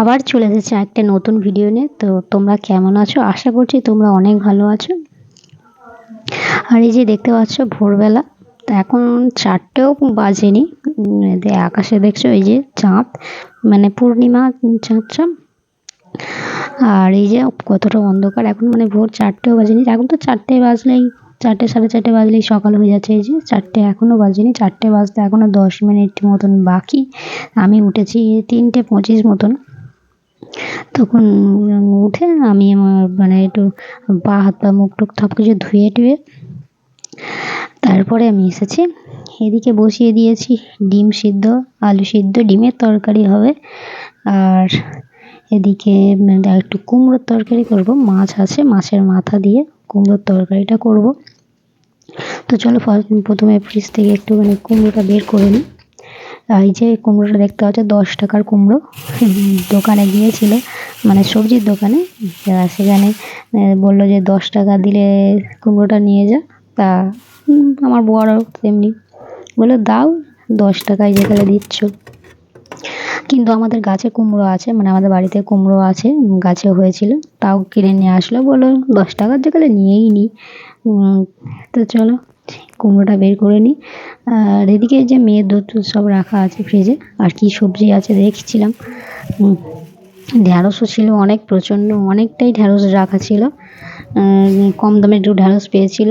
আবার চলে এসেছে একটা নতুন ভিডিও নিয়ে। তো তোমরা কেমন আছো? আশা করছি তোমরা অনেক ভালো আছো। আর এই যে দেখতে পাচ্ছ ভোরবেলা, তো এখন চারটেও বাজেনি। আকাশে দেখছ এই যে চাঁদ মানে পূর্ণিমা চাঁদটা। আর এই যে কতটা অন্ধকার, এখন মানে ভোর চারটেও বাজেনি। এখন তো চারটে বাজলেই, চারটে সাড়ে চারটে বাজলেই সকাল হয়ে যাচ্ছে এই যে। চারটে এখনও বাজেনি, চারটে বাজতে এখনও দশ মিনিট মতন বাকি। আমি উঠেছি তিনটে পঁচিশ মতন। তখন উঠে আমি আমার মানে একটু পা, হাত, পা, মুখ টুক সব কিছু ধুয়ে টুয়ে তারপরে আমি এসেছি। এদিকে বসিয়ে দিয়েছি, ডিম সিদ্ধ, আলু সিদ্ধ, ডিমের তরকারি হবে। আর এদিকে একটু কুমড়োর তরকারি করব। মাছ আছে, মাছের মাথা দিয়ে কুমড়োর তরকারিটা করব। তো চলো প্রথমে ফ্রিজ থেকে একটুখানি কুমড়োটা বের করে নিই। এই যে কুমড়োটা দেখতে পাচ্ছ, দশ টাকার কুমড়ো। দোকানে গিয়েছিল মানে সবজির দোকানে। সেখানে বলল যে দশ টাকা দিলে কুমড়োটা নিয়ে যা। তা আমার বড় তেমনি বলল, দাও, দশ টাকায় যেখানে দিচ্ছ। কিন্তু আমাদের গাছে কুমড়ো আছে মানে আমাদের বাড়িতে কুমড়ো আছে গাছে হয়েছিল। তাও কিনে নিয়ে আসলো, বলল দশ টাকার যেখানে নিয়েই নিই তো চলো। কুমড়োটা বের করে নিই। আর এদিকে যে মেয়ের দুধ টুধ সব রাখা আছে ফ্রিজে আর কি সবজি আছে দেখছিলাম। ঢ্যাঁড়সও ছিল অনেক প্রচণ্ড, অনেকটাই ঢ্যাঁড়স রাখা ছিল। কম দামে একটু ঢ্যাঁড়স পেয়েছিল।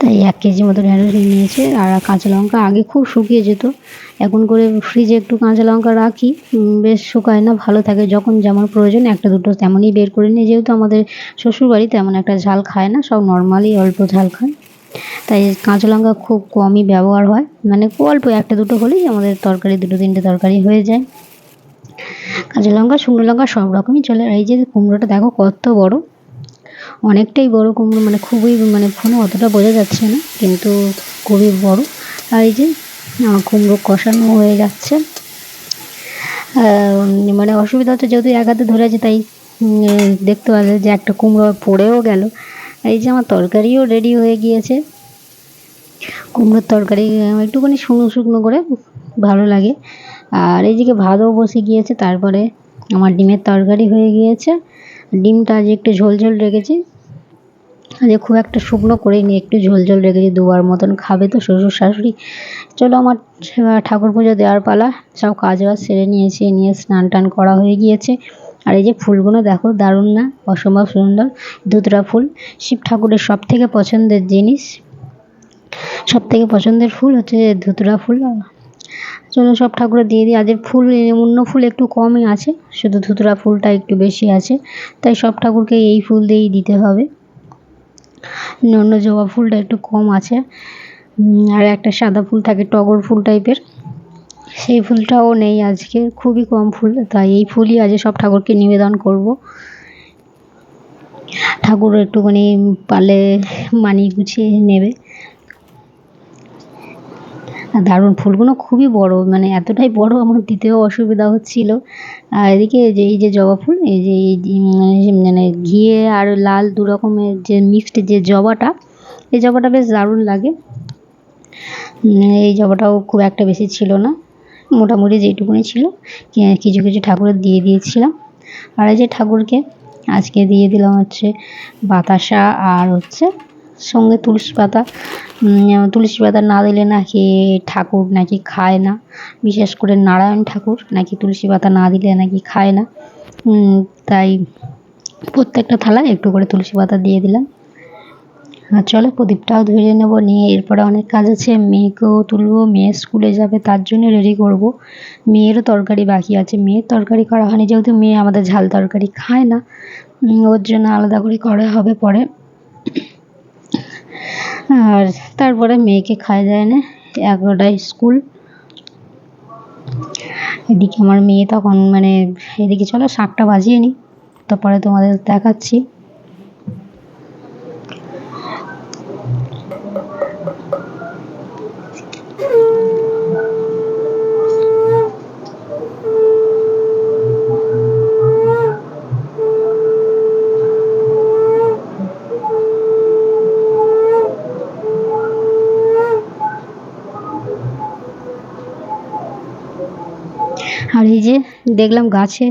তাই এক কেজি মতো ঢ্যাঁড়স নিয়েছে। আর কাঁচা লঙ্কা আগে খুব শুকিয়ে যেত। এখন করে ফ্রিজে একটু কাঁচা লঙ্কা রাখি বেশ শুকায় না, ভালো থাকে। যখন যেমন প্রয়োজন একটা দুটো তেমনই বের করে নিই। যেহেতু আমাদের শ্বশুরবাড়ি তেমন একটা ঝাল খায় না, সব নর্মালি অল্প ঝাল খায়। তাই কাঁচা লঙ্কা খুব কমই ব্যবহার হয়। মানে অল্প, একটা দুটো হলেই আমাদের তরকারি, দুটো তিনটে তরকারি হয়ে যায়। কাঁচা লঙ্কা, শুকনো লঙ্কা সব রকমই চলে। এই যে কুমড়োটা দেখো কত বড়। অনেকটাই বড় কুমড়ো মানে খুবই মানে ফোনে অতটা বোঝা যাচ্ছে না, কিন্তু খুবই বড়। আর এই যে কুমড়ো কষানো হয়ে যাচ্ছে। মানে অসুবিধা হচ্ছে যেহেতু এক হাতে ধরে আছে তাই দেখতে পাবে যে একটা কুমড়ো পড়েও গেল। এই যে আমার তরকারিও রেডি হয়ে গিয়েছে। কুমড়োর তরকারি একটুখানি শুকনো শুকনো করে ভালো লাগে। আর এই এইদিকে ভাতও বসে গিয়েছে, তারপরে আমার ডিমের তরকারি হয়ে গিয়েছে। ডিমটা আজ একটু ঝোল ঝোল রেখেছি, আজকে খুব একটা শুকনো করিনি, একটু ঝোল ঝোল রেখেছি, দুবার মতন খাবে তো শ্বশুর শাশুড়ি। চলো আমার ঠাকুর পুজো দেওয়ার পালা, সব কাজ বাজ সেরে নিয়েছি, নিয়ে স্নান টান করা হয়ে গিয়েছে। আর এই যে ফুলগুলো দেখো, দারুণ না? অসম্ভব সুন্দর। ধুতরা ফুল। শিব ঠাকুরের সব থেকে পছন্দের জিনিস সব থেকে পছন্দের ফুল হচ্ছে ধুতরা ফুল। চলো সব ঠাকুরে দিয়ে দিই। আজের ফুল, অন্য ফুল একটু কমই আছে, শুধু ধুতরা ফুলটা একটু বেশি আছে। তাই সব ঠাকুরকে এই ফুল দিয়েই দিতে হবে। অন্য জবা ফুলটা একটু কম আছে। আর একটা সাদা ফুল থাকে, টগর ফুল টাইপের। সেই ফুলটাও নেই আজকে, খুবই কম ফুল, তাই এই ফুলই আজ সব ঠাকুরকে নিবেদন করব। ঠাকুর একটুখানি পালে মানিয়ে গুছিয়ে নেবে। আর দারুণ ফুলগুলো খুবই বড় মানে এতটাই বড় আমার দিতেও অসুবিধা হচ্ছিল। আর এদিকে যে, এই যে জবা ফুল, এই যে মানে ঘিয়ে আর লাল দু রকমের যে মিক্সড যে জবাটা, এই জবাটা বেশ দারুণ লাগে। এই জবাটাও খুব একটা বেশি ছিল না। মোটামুটি যেইটুকুনি ছিল কিছু কিছু ঠাকুরের দিয়ে দিয়েছিলাম। আর এই যে ঠাকুরকে আজকে দিয়ে দিলাম হচ্ছে বাতাসা আর হচ্ছে সঙ্গে তুলসী পাতা। তুলসী পাতা না দিলে নাকি ঠাকুর নাকি খায় না। বিশেষ করে নারায়ণ ঠাকুর নাকি তুলসী পাতা না দিলে নাকি খায় না। তাই প্রত্যেকটা থালায় একটু করে তুলসী পাতা দিয়ে দিলাম। চলো প্রদীপটাও ধরে নেব, নিয়ে এরপরে অনেক কাজ আছে। মেয়েকেও তুলবো, মেয়ে স্কুলে যাবে, তার জন্য রেডি করব। মেয়েরও তরকারি বাকি আছে। মেয়ের তরকারি করা হয়নি, যেহেতু মেয়ে আমাদের ঝাল তরকারি খায় না। ওর জন্য আলাদা করে করা হবে পরে। আর তারপরে মেয়েকে খাওয়া যায় না, এগারোটায় স্কুল। এদিকে আমার মেয়ে তখন মানে এদিকে চলো শাকটা বাজিয়ে নিই তারপরে তোমাদের দেখাচ্ছি। আর এই যে দেখলাম গাছে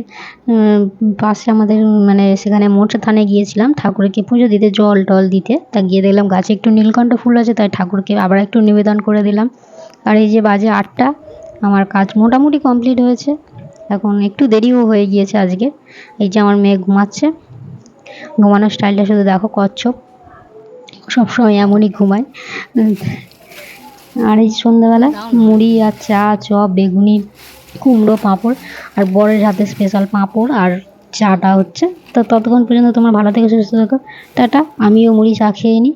পাশে আমাদের মানে সেখানে মোটর থানে গিয়েছিলাম ঠাকুরকে পুজো দিতে, জল টল দিতে। তা গিয়ে দেখলাম গাছে একটু নীলকণ্ঠ ফুল আছে, তাই ঠাকুরকে আবার একটু নিবেদন করে দিলাম। আর এই যে বাজে আটটা, আমার কাজ মোটামুটি কমপ্লিট হয়েছে। এখন একটু দেরিও হয়ে গিয়েছে আজকে। এই যে আমার মেয়ে ঘুমাচ্ছে। ঘুমানোর স্টাইলটা শুধু দেখো, কচ্ছপ। সবসময় এমনই ঘুমায়। আর এই সন্ধ্যাবেলা মুড়ি আর চা, চপ, বেগুনি কুমড়ো পাঁপড় আর বরের হাতে স্পেশাল পাঁপড় আর চাটা হচ্ছে। তো ততক্ষণ পর্যন্ত তোমার ভালো থেকে, সুস্থ থাকো। টাটা, আমিও মুড়ি চা খেয়ে নিই